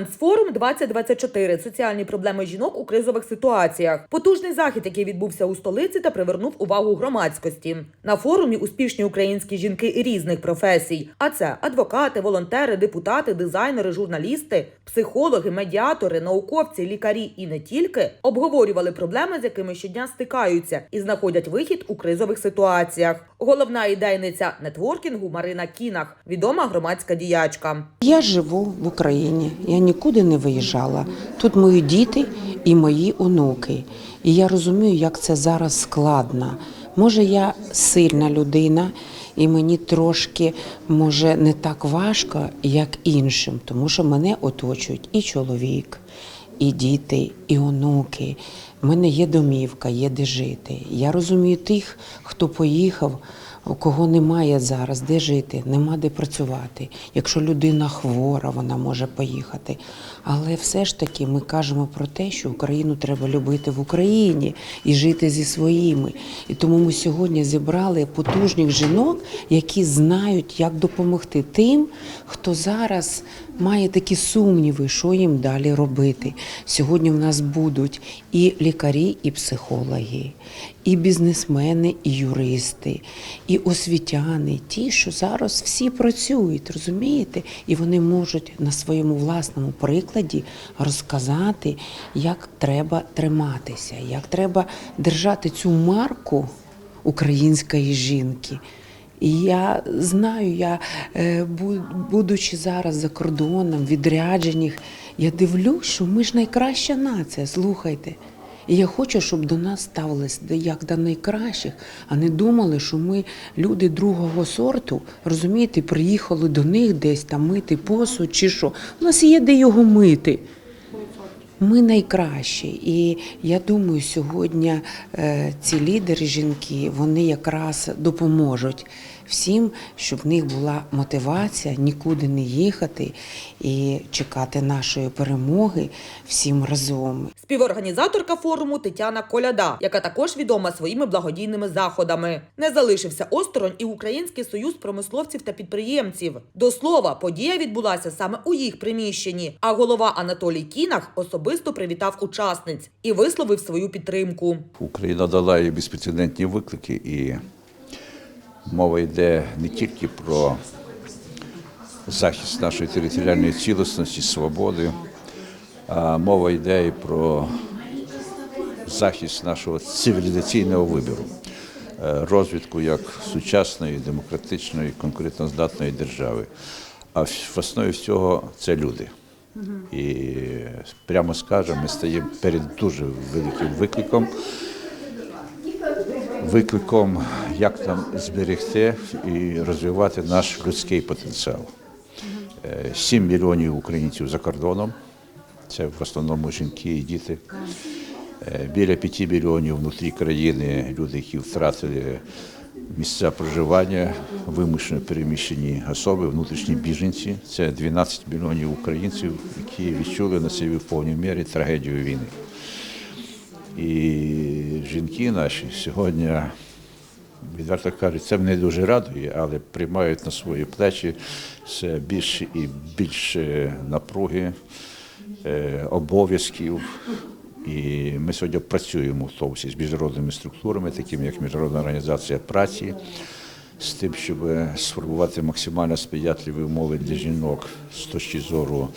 Вуменс-форум 2024 соціальні проблеми жінок у кризових ситуаціях. Потужний захід, який відбувся у столиці та привернув увагу громадськості. На форумі успішні українські жінки різних професій. А це адвокати, волонтери, депутати, дизайнери, журналісти, психологи, медіатори, науковці, лікарі і не тільки обговорювали проблеми, з якими щодня стикаються, і знаходять вихід у кризових ситуаціях. Головна ідейниця нетворкінгу Марина Кінах, відома громадська діячка. Я живу в Україні, я нікуди не виїжджала. Тут мої діти і мої онуки. І я розумію, як це зараз складно. Може, я сильна людина, і мені трошки може не так важко, як іншим, тому що мене оточують і чоловік, і діти, і онуки. У мене є домівка, є де жити. Я розумію тих, хто поїхав, у кого немає зараз де жити, нема де працювати. Якщо людина хвора, вона може поїхати. Але все ж таки ми кажемо про те, що Україну треба любити в Україні і жити зі своїми. І тому ми сьогодні зібрали потужних жінок, які знають, як допомогти тим, хто зараз має такі сумніви, що їм далі робити. Сьогодні в нас будуть і лікарі, і психологи, і бізнесмени, і юристи, і освітяни, ті, що зараз всі працюють, розумієте? І вони можуть на своєму власному прикладі розказати, як треба триматися, як треба держати цю марку української жінки. І я знаю, я е, будучи зараз за кордоном, відряджених, я дивлюсь, що ми ж найкраща нація, слухайте. І я хочу, щоб до нас ставились як до найкращих, а не думали, що ми люди другого сорту, розумієте, приїхали до них десь там мити посуд чи що. У нас є де його мити. Ми найкращі, і я думаю, сьогодні е, ці лідери жінки вони якраз допоможуть всім, щоб в них була мотивація нікуди не їхати і чекати нашої перемоги всім разом. Співорганізаторка форуму Тетяна Коляда, яка також відома своїми благодійними заходами. Не залишився осторонь і Український союз промисловців та підприємців. До слова, подія відбулася саме у їх приміщенні. А голова Анатолій Кінах особисто привітав учасниць і висловив свою підтримку. Україна долає безпрецедентні виклики, і мова йде не тільки про захист нашої територіальної цілісності, свободи, а мова йде і про захист нашого цивілізаційного вибору, е, розвитку як сучасної, демократичної, конкурентоздатної держави. А в основі всього це люди. І прямо скажемо, ми стаємо перед дуже великим викликом викликом, як нам зберегти і розвивати наш людський потенціал. Е, 7 мільйонів українців за кордоном, це в основному жінки і діти. Е, Біля 5 мільйонів внутрі країни люди, які втратили місця проживання, вимушено переміщені особи, внутрішні біженці. Це 12 мільйонів українців, які відчули на собі в повній мірі трагедію війни. І жінки наші сьогодні, відверто кажуть, це мене дуже радує, але приймають на свої плечі все більше і більше напруги, е, обов'язків. І ми сьогодні працюємо в тому з міжнародними структурами, такими як Міжнародна організація праці, з тим, щоб сформувати максимально сприятливі умови для жінок з точки зору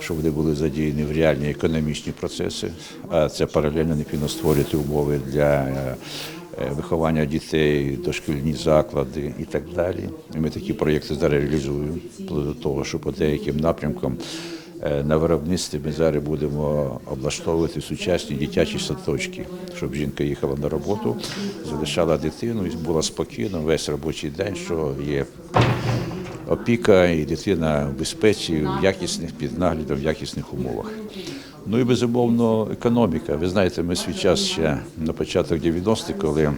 щоб вони були задіяні в реальні економічні процеси, а це паралельно необхідно створювати умови для виховання дітей, дошкільні заклади і так далі. І ми такі проєкти зараз реалізуємо, до того, що по деяким напрямкам е, на виробництві ми зараз будемо облаштовувати сучасні дитячі садочки, щоб жінка їхала на роботу, залишала дитину і була спокійна весь робочий день, що є опіка і дитина в безпеці, в якісних під наглядом, в якісних умовах. Ну і безумовно економіка. Ви знаєте, ми свій час ще на початок 90-х, коли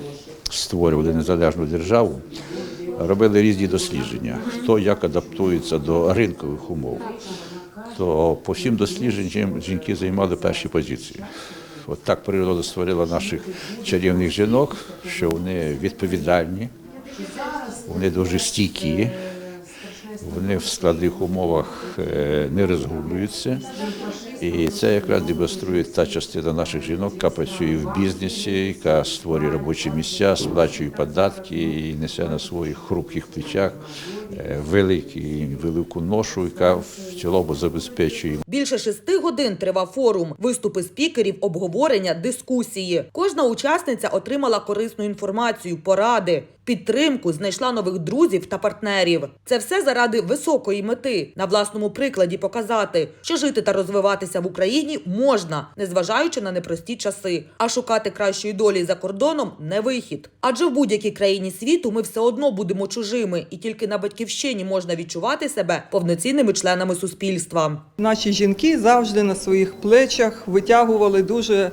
створювали незалежну державу, робили різні дослідження, хто як адаптується до ринкових умов. То по всім дослідженням жінки займали перші позиції. От так природа створила наших чарівних жінок, що вони відповідальні, вони дуже стійкі, вони в складних умовах е, не розгублюються. І це якраз демонструє та частина наших жінок, яка працює в бізнесі, яка створює робочі місця, сплачує податки і несе на своїх хрупких плечах е, великі, велику ношу, яка в цілому забезпечує Більше шести годин тривав форум, виступи спікерів, обговорення, дискусії. Кожна учасниця отримала корисну інформацію, поради, підтримку, знайшла нових друзів та партнерів. Це все заради високої мети на власному прикладі показати, що жити та розвиватися в Україні можна, незважаючи на непрості часи. А шукати кращої долі за кордоном не вихід. Адже в будь-якій країні світу ми все одно будемо чужими, і тільки на батьківщині можна відчувати себе повноцінними членами суспільства. Наші жінки завжди на своїх плечах витягували дуже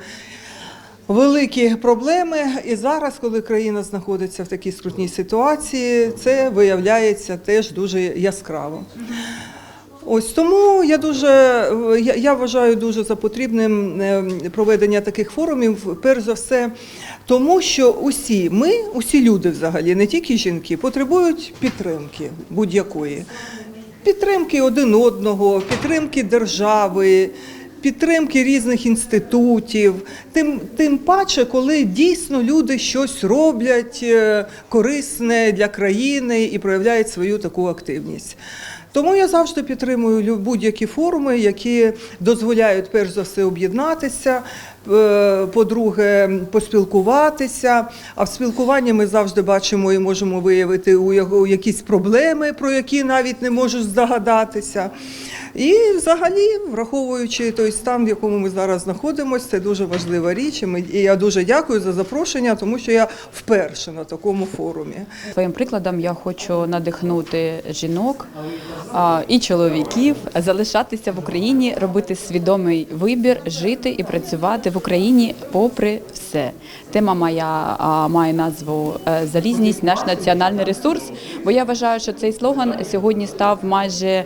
великі проблеми. І зараз, коли країна знаходиться в такій скрутній ситуації, це виявляється теж дуже яскраво. Ось тому я дуже я, я вважаю дуже за потрібним е, проведення таких форумів, перш за все, тому що усі ми, усі люди взагалі, не тільки жінки, потребують підтримки будь-якої. Підтримки один одного, підтримки держави, підтримки різних інститутів. Тим, тим паче, коли дійсно люди щось роблять е, корисне для країни і проявляють свою таку активність. Тому я завжди підтримую будь-які форуми, які дозволяють перш за все об'єднатися, по-друге, поспілкуватися. А в спілкуванні ми завжди бачимо і можемо виявити у його якісь проблеми, про які навіть не можеш здогадатися. І взагалі, враховуючи той стан, в якому ми зараз знаходимося, це дуже важлива річ. І я дуже дякую за запрошення, тому що я вперше на такому форумі. Своїм прикладом я хочу надихнути жінок і чоловіків залишатися в Україні, робити свідомий вибір, жити і працювати в Україні попри все. Тема моя має назву е, Залізність, наш національний ресурс. Бо я вважаю, що цей слоган сьогодні став майже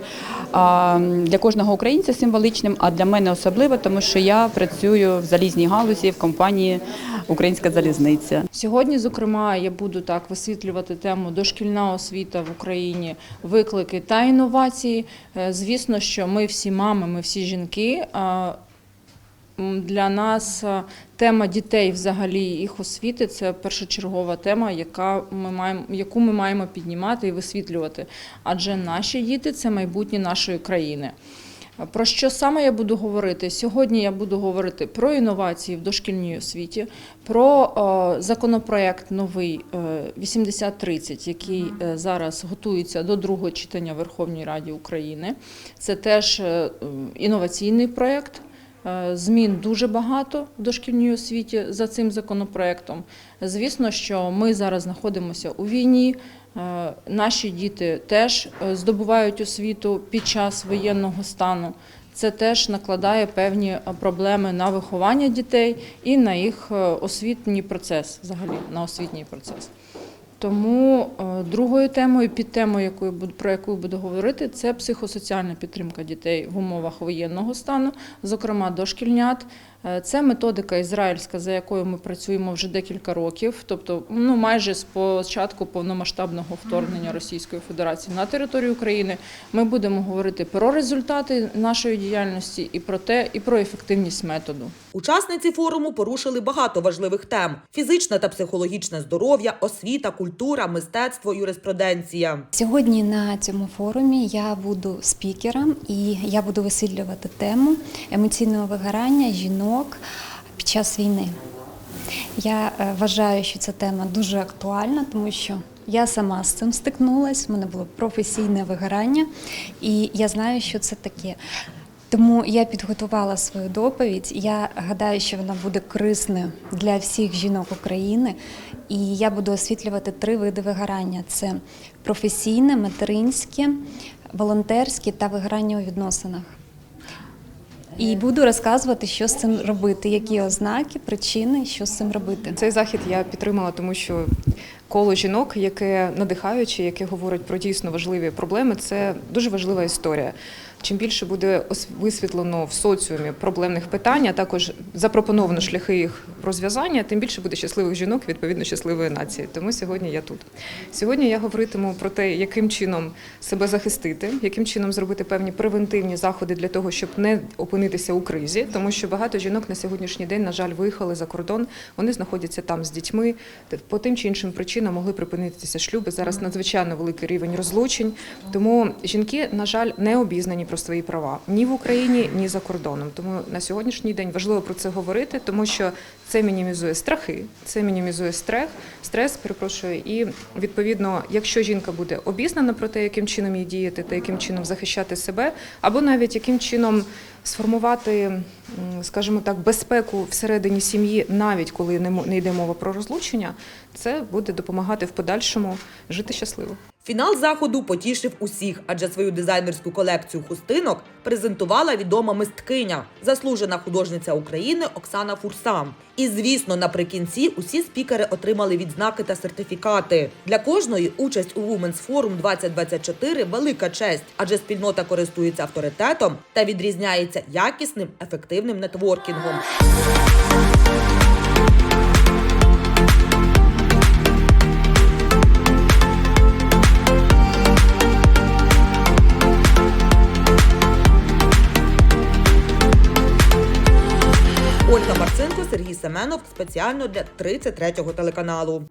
для кожного українця символичним, а для мене особливо, тому що я працюю в залізній галузі в компанії Українська залізниця. Сьогодні, зокрема, я буду так висвітлювати тему дошкільна освіта в Україні, виклики та інновації. Е, Звісно, що ми всі мами, ми всі жінки. Для нас е, тема дітей, взагалі їх освіти, це першочергова тема, яка ми маємо, яку ми маємо піднімати і висвітлювати. Адже наші діти це майбутнє нашої країни. Про що саме я буду говорити? Сьогодні я буду говорити про інновації в дошкільній освіті, про е, законопроект новий е, 8030, який е, зараз готується до другого читання в Верховній Раді України. Це теж інноваційний проєкт. Е, Змін дуже багато в дошкільній освіті за цим законопроектом. Звісно, що ми зараз знаходимося у війні. Е, Наші діти теж е, здобувають освіту під час воєнного стану. Це теж накладає певні проблеми на виховання дітей і на їх освітній процес, взагалі на освітній процес. Тому е, другою темою, під темою, якою про яку буду говорити, це психосоціальна підтримка дітей в умовах воєнного стану, зокрема дошкільнят. Е, Це методика ізраїльська, за якою ми працюємо вже декілька років, тобто ну майже з початку повномасштабного вторгнення Російської Федерації на територію України. Ми будемо говорити про результати нашої діяльності і про те, і про ефективність методу. Учасниці форуму порушили багато важливих тем: фізичне та психологічне здоров'я, освіта, культура, мистецтво, юриспруденція. Сьогодні на цьому форумі я буду спікером і я буду висвітлювати тему емоційного вигорання жінок під час війни. Я е, вважаю, що ця тема дуже актуальна, тому що я сама з цим стикнулася. в мене було професійне вигорання, і я знаю, що це таке. Тому я підготувала свою доповідь. Я гадаю, що вона буде корисною для всіх жінок України. І я буду освітлювати три види вигорання: це професійне, материнське, волонтерське та вигорання у відносинах. І буду розказувати, що з цим робити, які ознаки, причини, що з цим робити. Цей захід я підтримала, тому що коло жінок, яке надихаюче, яке говорить про дійсно важливі проблеми, це дуже важлива історія. Чим більше буде висвітлено в соціумі проблемних питань, а також запропоновано шляхи їх розв'язання, тим більше буде щасливих жінок, відповідно щасливої нації. Тому сьогодні я тут. Сьогодні я говоритиму про те, яким чином себе захистити, яким чином зробити певні превентивні заходи для того, щоб не опинитися у кризі, тому що багато жінок на сьогоднішній день, на жаль, виїхали за кордон. Вони знаходяться там з дітьми. По тим чи іншим причинам могли припинитися шлюби. Зараз надзвичайно великий рівень розлучень. Тому жінки, на жаль, не обізнані про свої права ні в Україні, ні за кордоном. Тому на сьогоднішній день важливо про це говорити, тому що це мінімізує страхи, це мінімізує стрес, стрес, перепрошую. І відповідно, якщо жінка буде обізнана про те, яким чином їй діяти та яким чином захищати себе, або навіть яким чином сформувати, скажімо так, безпеку всередині сім'ї, навіть коли не йде мова про розлучення, це буде допомагати в подальшому жити щасливо. Фінал заходу потішив усіх, адже свою дизайнерську колекцію хустинок презентувала відома мисткиня, заслужена художниця України Оксана Фурсам. І звісно, наприкінці усі спікери отримали відзнаки та сертифікати. Для кожної участь у Women's Forum 2024 – велика честь, адже спільнота користується авторитетом та відрізняється якісним ефективним нетворкінгом. Ольга Сергій Семенов спеціально для 33-го телеканалу.